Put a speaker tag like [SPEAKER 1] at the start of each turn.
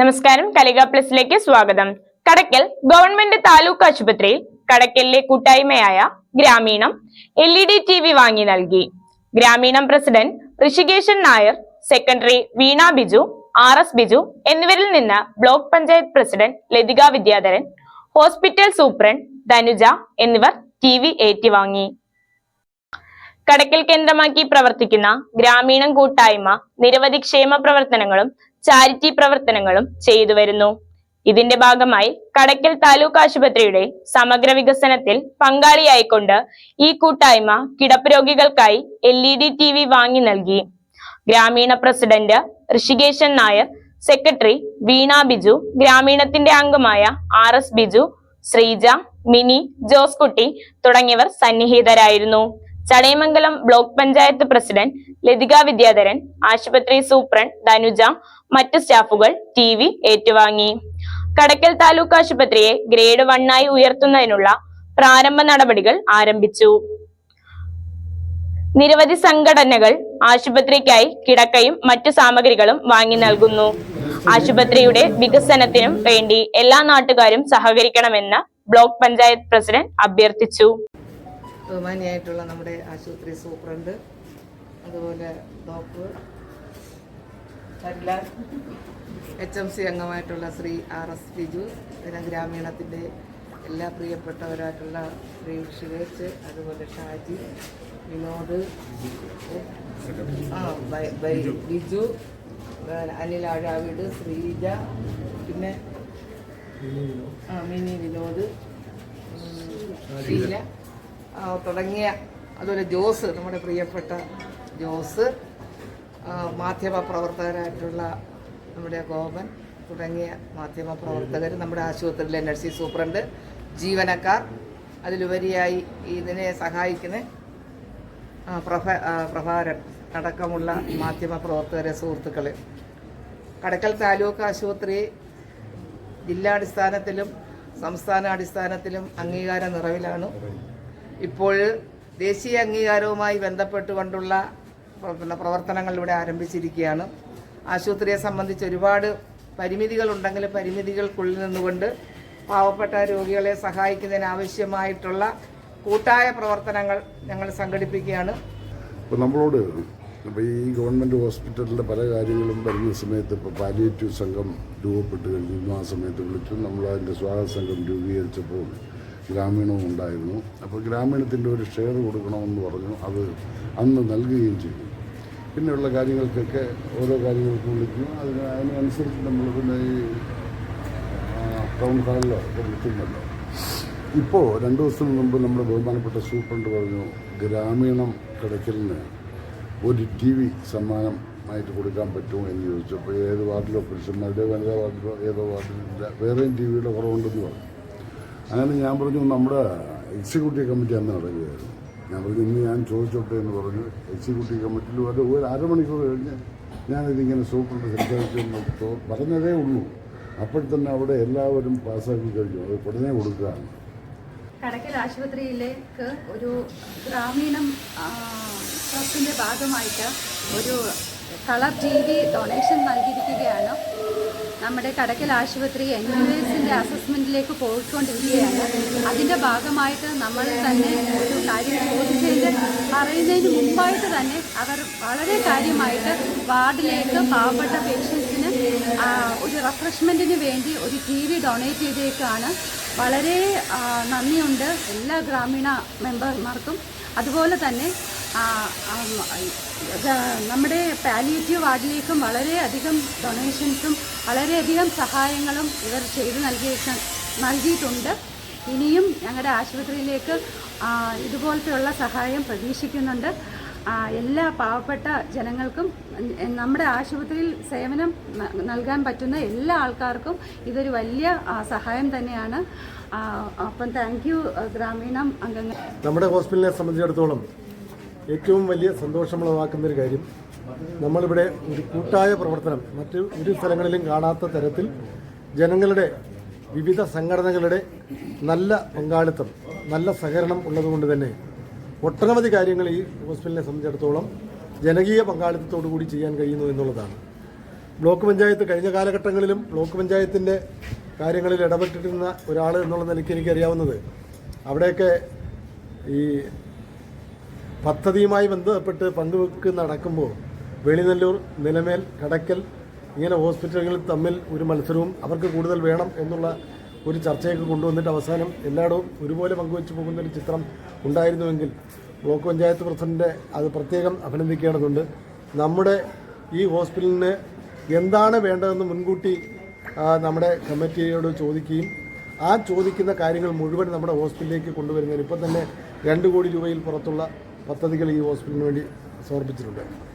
[SPEAKER 1] നമസ്കാരം കലിക പ്ലസിലേക്ക് സ്വാഗതം. കടക്കൽ ഗവൺമെന്റ് താലൂക്ക് ആശുപത്രിയിൽ കടക്കലിലെ കൂട്ടായ്മയായ Grameenam L E D T V വാങ്ങി നൽകി. Grameenam president Rishikeshan Nair secretary Veena Biju R S Biju എന്നിവരിൽ നിന്ന് block panchayat president Lathika Vidyadharan hospital superintendent Dhanuja എന്നിവർ ടി വി ഏറ്റുവാങ്ങി. കടക്കൽ കേന്ദ്രമാക്കി പ്രവർത്തിക്കുന്ന ഗ്രാമീണം കൂട്ടായ്മ നിരവധി ക്ഷേമ പ്രവർത്തനങ്ങളും ചാരിറ്റി പ്രവർത്തനങ്ങളും ചെയ്തു വരുന്നു. ഇതിന്റെ ഭാഗമായി കടക്കൽ താലൂക്ക് ആശുപത്രിയുടെ സമഗ്ര വികസനത്തിൽ പങ്കാളിയായിക്കൊണ്ട് ഈ കൂട്ടായ്മ കിടപ്പ് രോഗികൾക്കായി L E D T V വാങ്ങി നൽകി. ഗ്രാമീണ പ്രസിഡന്റ് ഋഷികേശൻ നായർ സെക്രട്ടറി വീണ ബിജു ഗ്രാമീണത്തിന്റെ അംഗമായ ആർ എസ് ബിജു ശ്രീജ മിനി ജോസ്കുട്ടി തുടങ്ങിയവർ സന്നിഹിതരായിരുന്നു. ചടയമംഗലം ബ്ലോക്ക് പഞ്ചായത്ത് പ്രസിഡന്റ് ലതിക വിദ്യാധരൻ ആശുപത്രി സൂപ്രണ്ട് ധനുജ മറ്റ് സ്റ്റാഫുകൾ ടി വി ഏറ്റുവാങ്ങി. കടക്കൽ താലൂക്ക് ആശുപത്രിയെ ഗ്രേഡ് വണ്ണായി ഉയർത്തുന്നതിനുള്ള പ്രാരംഭ നടപടികൾ ആരംഭിച്ചു. നിരവധി സംഘടനകൾ ആശുപത്രിക്കായി കിടക്കയും മറ്റു സാമഗ്രികളും വാങ്ങി നൽകുന്നു. ആശുപത്രിയുടെ വികസനത്തിനും വേണ്ടി എല്ലാ നാട്ടുകാരും സഹകരിക്കണമെന്ന് ബ്ലോക്ക് പഞ്ചായത്ത് പ്രസിഡന്റ് അഭ്യർത്ഥിച്ചു.
[SPEAKER 2] ബഹുമാനിയായിട്ടുള്ള നമ്മുടെ ആശുപത്രി സൂപ്രണ്ട് അതുപോലെ doctor Harilal H M C അംഗമായിട്ടുള്ള Shri R S Biju പിന്നെ ഗ്രാമീണത്തിന്റെ എല്ലാ പ്രിയപ്പെട്ടവരായിട്ടുള്ള ശ്രീ ഷിവേച്ച് അതുപോലെ ഷാജി വിനോദ് ആ ബിജു അനിൽ ആഴാവീട് ശ്രീജ പിന്നെ ആ മിനി വിനോദ് ശീല തുടങ്ങിയ അതുപോലെ ജോസ് നമ്മുടെ പ്രിയപ്പെട്ട ജോസ് മാധ്യമ പ്രവർത്തകരായിട്ടുള്ള നമ്മുടെ ഗോപൻ തുടങ്ങിയ മാധ്യമ പ്രവർത്തകർ നമ്മുടെ ആശുപത്രിയിലെ നഴ്സിംഗ് സൂപ്രണ്ട് ജീവനക്കാർ അതിലുപരിയായി ഇതിനെ സഹായിക്കുന്ന പ്രഭ പ്രഭാരൻ അടക്കമുള്ള മാധ്യമ പ്രവർത്തകരെ സുഹൃത്തുക്കൾ കടക്കൽ താലൂക്ക് ആശുപത്രി ജില്ലാടിസ്ഥാനത്തിലും സംസ്ഥാന അടിസ്ഥാനത്തിലും അംഗീകാര നിറവിലാണ്. ഇപ്പോൾ ദേശീയ അംഗീകാരവുമായി ബന്ധപ്പെട്ടുകൊണ്ടുള്ള കൊണ്ടുള്ള പിന്നെ പ്രവർത്തനങ്ങൾ ഇവിടെ ആരംഭിച്ചിരിക്കുകയാണ്. ആശുപത്രിയെ സംബന്ധിച്ച് ഒരുപാട് പരിമിതികളുണ്ടെങ്കിൽ പരിമിതികൾക്കുള്ളിൽ നിന്നുകൊണ്ട് പാവപ്പെട്ട രോഗികളെ സഹായിക്കുന്നതിന് ആവശ്യമായിട്ടുള്ള കൂട്ടായ പ്രവർത്തനങ്ങൾ ഞങ്ങൾ സംഘടിപ്പിക്കുകയാണ്.
[SPEAKER 3] ഇപ്പോൾ നമ്മളോട് ഇപ്പോൾ ഈ ഗവൺമെന്റ് ഹോസ്പിറ്റലിന്റെ പല കാര്യങ്ങളും വരുന്ന സമയത്ത് ഇപ്പോൾ പാലിയേറ്റീവ് സംഘം രൂപപ്പെട്ട് കഴിഞ്ഞിരുന്നു ആ സമയത്ത് വിളിച്ചു. നമ്മൾ അതിന്റെ സ്വാഗത സംഘം രൂപീകരിച്ചപ്പോൾ ഗ്രാമീണവും ഉണ്ടായിരുന്നു. അപ്പോൾ ഗ്രാമീണത്തിന്റെ ഒരു ഷെയർ കൊടുക്കണമെന്ന് പറഞ്ഞു. അത് അന്ന് നൽകുകയും ചെയ്തു. പിന്നെയുള്ള കാര്യങ്ങൾക്കൊക്കെ ഓരോ കാര്യങ്ങൾക്ക് വിളിക്കും. അതിന് അതിനനുസരിച്ച് നമ്മൾ പിന്നെ ഈ ടൗൺ ഹാളിലോ ഒക്കെ വിളിക്കുമല്ലോ ഇപ്പോൾ രണ്ട് ദിവസം മുമ്പ് നമ്മുടെ ബഹുമാനപ്പെട്ട സൂപ്രണ്ട് പറഞ്ഞു ഗ്രാമീണം കിടക്കലിന് ഒരു ടി വി സമ്മാനമായിട്ട് കൊടുക്കാൻ പറ്റുമോ? എന്ന് ചോദിച്ചപ്പോൾ ഏത് വാർഡിലോ പുരുഷന്മാരുടെ വനിതാ വാർഡിലോ ഏതോ വാർഡിലില്ല വേറെയും ടി വിയുടെ കുറവുണ്ടെന്ന് പറഞ്ഞു. അങ്ങനെ ഞാൻ പറഞ്ഞു നമ്മുടെ എക്സിക്യൂട്ടീവ് കമ്മിറ്റി അന്ന് നടക്കുകയായിരുന്നു. ഞാൻ പറഞ്ഞു ഇന്ന് ഞാൻ ചോദിച്ചോട്ടെ എന്ന് പറഞ്ഞു എക്സിക്യൂട്ടീവ് കമ്മിറ്റിയിൽ ഒരു ഒരു അരമണിക്കൂർ കഴിഞ്ഞ് ഞാനിതിങ്ങനെ സൂപ്രണ്ട് സംസാരിച്ചു പറഞ്ഞതേ ഉള്ളൂ. അപ്പോൾ തന്നെ അവിടെ എല്ലാവരും പാസ്സാക്കി കഴിഞ്ഞു. അത് ഉടനെ കൊടുക്കുകയാണ്.
[SPEAKER 4] കടക്കൽ ആശുപത്രിയിലേക്ക് ഒരു ഗ്രാമീണ ട്രസ്റ്റിന്റെ ഭാഗമായിട്ട് ഒരു കളർ ടി വി ഡൊണേഷൻ നൽകിയിരിക്കുകയാണ്. നമ്മുടെ കടക്കൽ ആശുപത്രി എൻ യു എസിന്റെ അസസ്മെന്റിലേക്ക് പോയിക്കൊണ്ടിരിക്കുകയാണ്. അതിന്റെ ഭാഗമായിട്ട് നമ്മൾ തന്നെ ഒരു കാര്യം ചോദിച്ചതിന്റെ പറയുന്നതിന് മുമ്പായിട്ട് തന്നെ അവർ വളരെ കാര്യമായിട്ട് വാർഡിലേക്ക് പാവപ്പെട്ട പേഷ്യൻസിന് ഒരു റിഫ്രഷ്മെന്റിന് വേണ്ടി ഒരു ടി വി ഡൊണേറ്റ് ചെയ്തേക്കാണ്. വളരെ നന്ദിയുണ്ട് എല്ലാ ഗ്രാമീണ മെമ്പർമാർക്കും അതുപോലെ തന്നെ നമ്മുടെ പാലിയേറ്റീവ് വാർഡിലേക്കും വളരെയധികം ഡൊണേഷൻസും വളരെയധികം സഹായങ്ങളും ഇവർ ചെയ്തു നൽകിയ നൽകിയിട്ടുണ്ട്. ഇനിയും ഞങ്ങളുടെ ആശുപത്രിയിലേക്ക് ഇതുപോലത്തെയുള്ള സഹായം പ്രതീക്ഷിക്കുന്നുണ്ട്. എല്ലാ പാവപ്പെട്ട ജനങ്ങൾക്കും നമ്മുടെ ആശുപത്രിയിൽ സേവനം നൽകാൻ പറ്റുന്ന എല്ലാ ആൾക്കാർക്കും ഇതൊരു വലിയ സഹായം തന്നെയാണ്. അപ്പം താങ്ക് യു ഗ്രാമീണം അംഗങ്ങൾ.
[SPEAKER 5] നമ്മുടെ ഹോസ്പിറ്റലിനെ സംബന്ധിച്ചിടത്തോളം ഏറ്റവും വലിയ സന്തോഷമുളവാക്കുന്ന ഒരു കാര്യം നമ്മളിവിടെ ഒരു കൂട്ടായ പ്രവർത്തനം മറ്റ് ഒരു സ്ഥലങ്ങളിലും കാണാത്ത തരത്തിൽ ജനങ്ങളുടെ വിവിധ സംഘടനകളുടെ നല്ല പങ്കാളിത്തം നല്ല സഹകരണം ഉള്ളതുകൊണ്ട് തന്നെ ഒട്ടനവധി കാര്യങ്ങൾ ഈ ഹോസ്പിറ്റലിനെ സംബന്ധിച്ചിടത്തോളം ജനകീയ പങ്കാളിത്തത്തോടു കൂടി ചെയ്യാൻ കഴിയുന്നു എന്നുള്ളതാണ്. ബ്ലോക്ക് പഞ്ചായത്ത് കഴിഞ്ഞ കാലഘട്ടങ്ങളിലും ബ്ലോക്ക് പഞ്ചായത്തിന്റെ കാര്യങ്ങളിൽ ഇടപെട്ടിരുന്ന ഒരാൾ എന്നുള്ള നിലയ്ക്ക് എനിക്കറിയാവുന്നത്. അവിടെയൊക്കെ ഈ പദ്ധതിയുമായി ബന്ധപ്പെട്ട് പങ്കുവെക്ക് നടക്കുമ്പോൾ വെളിനല്ലൂർ നിലമേൽ കടക്കൽ ഇങ്ങനെ ഹോസ്പിറ്റലുകളിൽ തമ്മിൽ ഒരു മത്സരവും അവർക്ക് കൂടുതൽ വേണം എന്നുള്ള ഒരു ചർച്ചയൊക്കെ കൊണ്ടുവന്നിട്ട് അവസാനം എല്ലായിടവും ഒരുപോലെ പങ്കുവെച്ച് പോകുന്ന ഒരു ചിത്രം ഉണ്ടായിരുന്നുവെങ്കിൽ ബ്ലോക്ക് പഞ്ചായത്ത് പ്രസിഡന്റ് അത് പ്രത്യേകം അഭിനന്ദിക്കേണ്ടതുണ്ട്. നമ്മുടെ ഈ ഹോസ്പിറ്റലിന് എന്താണ് വേണ്ടതെന്ന് മുൻകൂട്ടി നമ്മുടെ കമ്മിറ്റിയോട് ചോദിക്കുകയും ആ ചോദിക്കുന്ന കാര്യങ്ങൾ മുഴുവൻ നമ്മുടെ ഹോസ്പിറ്റലിലേക്ക് കൊണ്ടുവരുന്നതിന് ഇപ്പം തന്നെ രണ്ട് കോടി രൂപയിൽ പുറത്തുള്ള പദ്ധതികൾ ഈ ഹോസ്പിറ്റലിന് വേണ്ടി സമർപ്പിച്ചിട്ടുണ്ട്.